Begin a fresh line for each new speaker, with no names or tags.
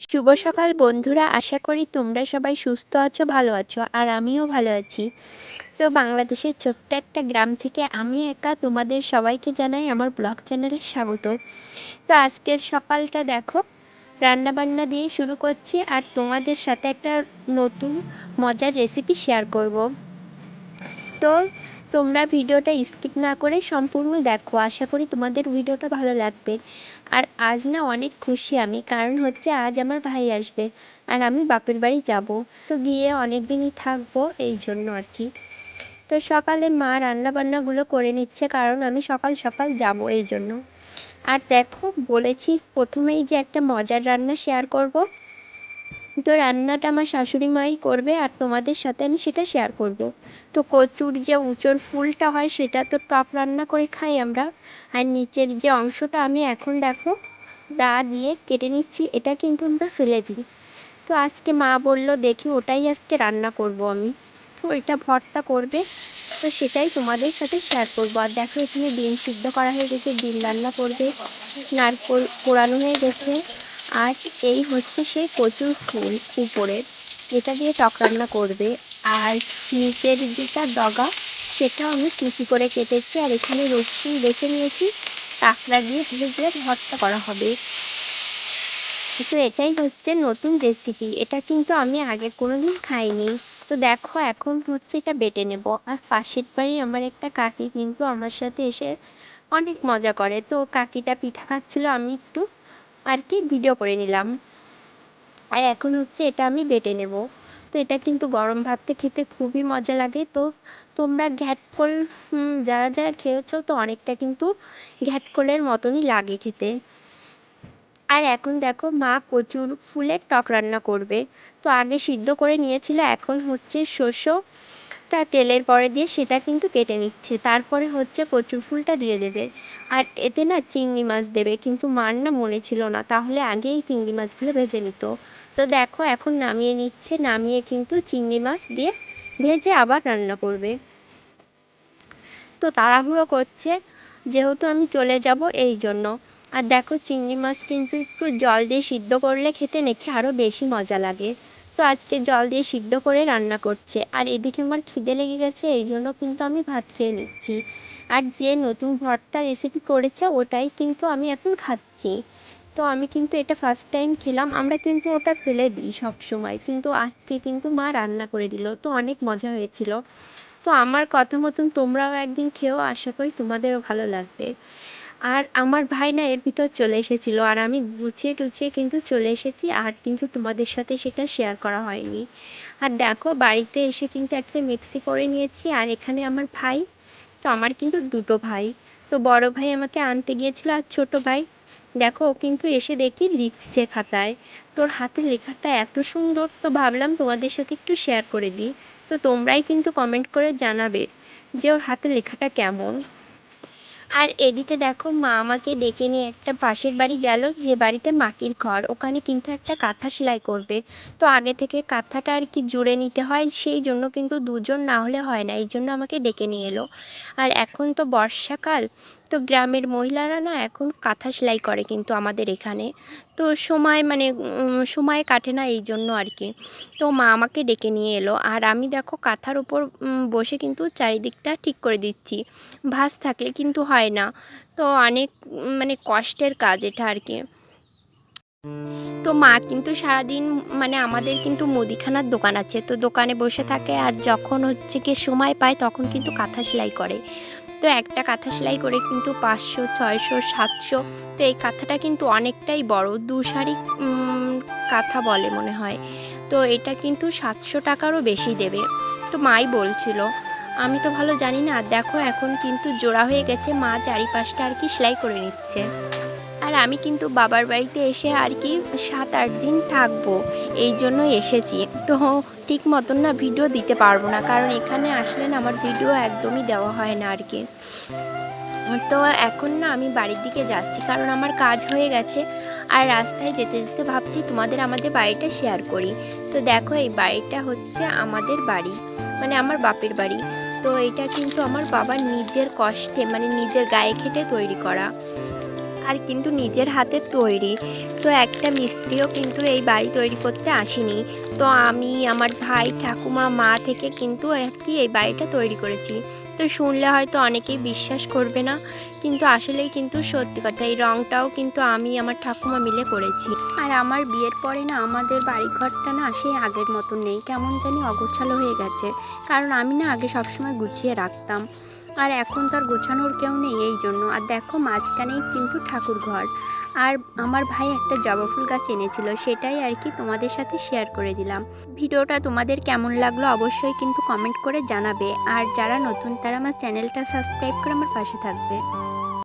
শুভ সকাল, বন্ধুরা। আশা করি তোমরা সবাই সুস্থ আছো, ভালো আছো, আর আমিও ভালো আছি। তো বাংলাদেশের ছোট্ট একটা গ্রাম থেকে আমি একা তোমাদের সবাইকে জানাই আমার ব্লগ চ্যানেলে স্বাগত। তো আজকের সকালটা দেখো রান্না বান্না দিয়ে শুরু করছি, আর তোমাদের সাথে একটা নতুন মজার রেসিপি শেয়ার করব। তো তোমরা ভিডিওটা স্কিপ না করে সম্পূর্ণ দেখো। আশা করি তোমাদের ভিডিওটা ভালো লাগবে। আর আজ না অনেক খুশি আমি, কারণ হচ্ছে আজ আমার ভাই আসবে আর আমি বাপের বাড়ি যাব। তো গিয়ে অনেক দিনই থাকব, এই জন্য আর কি। তো সকালে মা রান্না বান্নাগুলো করে নিচ্ছে, কারণ আমি সকাল সকাল যাব এই জন্য। আর দেখো, বলেছি প্রথমেই যে একটা মজার রান্না শেয়ার করব। তো রান্নাটা আমার শাশুড়ি মাই করবে আর তোমাদের সাথে আমি সেটা শেয়ার করব। তো কচুর যে উঁচোর ফুলটা হয় সেটা তো টক রান্না করে খাই আমরা। আর নিচের যে অংশটা আমি এখন দেখো, দা দিয়ে কেটে নিচ্ছি, এটা কিন্তু আমরা ফেলে দিই। তো আজকে মা বলল, দেখি ওটাই আজকে রান্না করব আমি। তো এটা ভর্তা করবে, তো সেটাই তোমাদের সাথে শেয়ার করব। আর দেখো এখানে ডিম সিদ্ধ করা হয়ে গেছে, ডিম রান্না করবে, নারকোল কোরানো হয়ে গেছে। আর এই হচ্ছে সেই কচুর ফুল উপরের যেটা দিয়ে টক রান্না করবে। আর নিচের যেটা ডগা, সেটাও আমি কুচি করে কেটেছি। আর এখানে রসুন বেছে নিয়েছি, কাঁকড়া দিয়ে ধীরে ধীরে ভর্তা করা হবে। তো এটাই হচ্ছে নতুন রেসিপি এটা কিন্তু আমি আগে কোনো দিন খাইনি। তো দেখো, এখন হচ্ছে এটা বেটে নেব। আর পাশের বাড়ি আমার একটা কাকি কিন্তু আমার সাথে এসে অনেক মজা করে। তো কাকিটা পিঠা খাচ্ছিল, আমি একটু আর কি ভিডিও করে নিলাম। আর এখন হচ্ছে এটা আমি বেটে নেব। তো এটা কিন্তু গরম ভাতে খেতে খুবই মজা লাগে। তো তোমরা ঘ্যাটকোল যারা যারা খেয়েছো তো অনেকটা কিন্তু ঘ্যাটকোলের মতনই লাগে খেতে। আর এখন দেখো মা কচুর ফুলের টক রান্না করবে। তো আগে সিদ্ধ করে নিয়েছিল, এখন হচ্ছে শস্যটা তেলের পরে দিয়ে সেটা কিন্তু কেটে নিচ্ছে। তারপরে হচ্ছে কচুর ফুলটা দিয়ে দেবে। আর এতে না চিংড়ি মাছ দেবে, কিন্তু মার না মনে ছিল না। তাহলে আগেই চিংড়ি মাছগুলো ভেজে নিত। তো দেখো এখন নামিয়ে নিচ্ছে, নামিয়ে কিন্তু চিংড়ি মাছ দিয়ে ভেজে আবার রান্না করবে। তো তাড়াহুড়ো করছে, যেহেতু আমি চলে যাব এই জন্য। আর দেখো চিংড়ি মাছ কিন্তু একটু জল দিয়ে সিদ্ধ করলে খেতে নাকি আরও বেশি মজা লাগে। তো আজকে জল দিয়ে সিদ্ধ করে রান্না করছে। আর এদিকে আমার খিদে লেগে গেছে, এই জন্য কিন্তু আমি ভাত খেয়ে নিচ্ছি। আর যে নতুন ভর্তা রেসিপি করেছে, ওটাই কিন্তু আমি এখন খাচ্ছি। তো আমি কিন্তু এটা ফার্স্ট টাইম খেলাম, আমরা কিন্তু ওটা ফেলে দিই সব সময় কিন্তু আজকে কিন্তু মা রান্না করে দিল, তো অনেক মজা হয়েছিল। তো আমার কথা মতন তোমরাও একদিন খেয়েও আশা করি তোমাদেরও ভালো লাগবে। আর আমার ভাই না এর ভিতর চলে এসেছিল আর আমি গুছিয়ে টুছিয়ে কিন্তু চলে এসেছি আর কিন্তু তোমাদের সাথে সেটা শেয়ার করা হয়নি। আর দেখো বাড়িতে এসে কিন্তু একটা মিক্সি করে নিয়েছি আর এখানে আমার ভাই, তো আমার কিন্তু দুটো ভাই। তো বড় ভাই আমাকে আনতে গিয়েছিল আর ছোট ভাই। দেখো ও কিন্তু এসে দেখি লিখছে খাতায়। তোর হাতের লেখাটা এত সুন্দর, তো ভাবলাম তোমাদের সাথে একটু শেয়ার করে দিই। তো তোমরাই কিন্তু কমেন্ট করে জানাবে যে ওর হাতের লেখাটা কেমন। আর এদিকে দেখো মা আমাকে ডেকে নিয়ে একটা পাশের বাড়ি গেল, যে বাড়িতে মাটির ঘর। ওখানে কিন্তু একটা কাঁথা সেলাই করবে। তো আগে থেকে কাঁথাটা আর কি জুড়ে নিতে হয়, সেই জন্য কিন্তু দুজন না হলে হয় না, এই জন্য আমাকে ডেকে নিয়ে এলো। আর এখন তো বর্ষাকাল তো গ্রামের মহিলারা না এখন কাঁথা সেলাই করে কিন্তু আমাদের এখানে। তো সময় মানে সময় কাটে না এই জন্য আর কি। তো মা আমাকে ডেকে নিয়ে এলো। আর আমি দেখো কাঁথার উপর বসে কিন্তু চারিদিকটা ঠিক করে দিচ্ছি। ভাস থাকলে কিন্তু হয় না। তো অনেক মানে কষ্টের কাজ এটা আর কি। তো মা কিন্তু সারাদিন মানে আমাদের কিন্তু মুদিখানার দোকান আছে। তো দোকানে বসে থাকে আর যখন হচ্ছে কি সময় পায় তখন কিন্তু কাঁথা সেলাই করে। তো একটা কাঁথা সেলাই করে কিন্তু পাঁচশো, ছয়শো, সাতশো, তো এই কাঁথাটা কিন্তু অনেকটাই বড়, দু শাড়ি কাঁথা বলে মনে হয়। তো এটা কিন্তু সাতশো টাকারও বেশি দেবে। তো মাই বলছিল, আমি তো ভালো জানি না, দেখো এখন কিন্তু জোড়া হয়ে গেছে, মা চারিপাশটা আর কি সেলাই করে নিচ্ছে। আর আমি কিন্তু বাবার বাড়িতে এসে আর কি সাত আট দিন থাকব, এই জন্য এসেছি। তো ঠিক মতন না ভিডিও দিতে পারব না, কারণ এখানে আসলে না আমার ভিডিও একদমই দেওয়া হয় না আর কি। তো এখন না আমি বাড়ির দিকে যাচ্ছি, কারণ আমার কাজ হয়ে গেছে। আর রাস্তায় যেতে যেতে ভাবছি তোমাদের আমাদের বাড়িটা শেয়ার করি। তো দেখো এই বাড়িটা হচ্ছে আমাদের বাড়ি মানে আমার বাপের বাড়ি। তো এটা কিন্তু আমার বাবার নিজের কষ্টে মানে নিজের গায়ে খেটে তৈরি করা। আর কিন্তু নিজের হাতে তৈরি। তো একটা মিস্ত্রিও কিন্তু এই বাড়ি তৈরি করতে আসেনি। তো আমি, আমার ভাই, ঠাকুমা, মা থেকে কিন্তু আর কি এই বাড়িটা তৈরি করেছি। তো শুনলে হয়তো অনেকেই বিশ্বাস করবে না, কিন্তু আসলেই কিন্তু সত্যি কথা, এই রঙটাও কিন্তু আমি আমার ঠাকুমা মিলে করেছি। আর আমার বিয়ের পরে না আমাদের বাড়িঘরটা না সেই আগের মতন নেই, কেমন জানি অগোছালো হয়ে গেছে, কারণ আমি না আগে সবসময় গুছিয়ে রাখতাম। আর এখন তো আর গোছানোর কেউ নেই এই জন্য, আর দেখো মাঝখানেই কিন্তু ঠাকুর ঘর আর আমার ভাই একটা জবা ফুল গাছ এনেছিল, সেটাই আর কি তোমাদের সাথে শেয়ার করে দিলাম। ভিডিওটা তোমাদের কেমন লাগল অবশ্যই কিন্তু কমেন্ট করে জানাবে। আর যারা নতুন, তারা আমার চ্যানেলটা সাবস্ক্রাইব করে আমার পাশে থাকবে।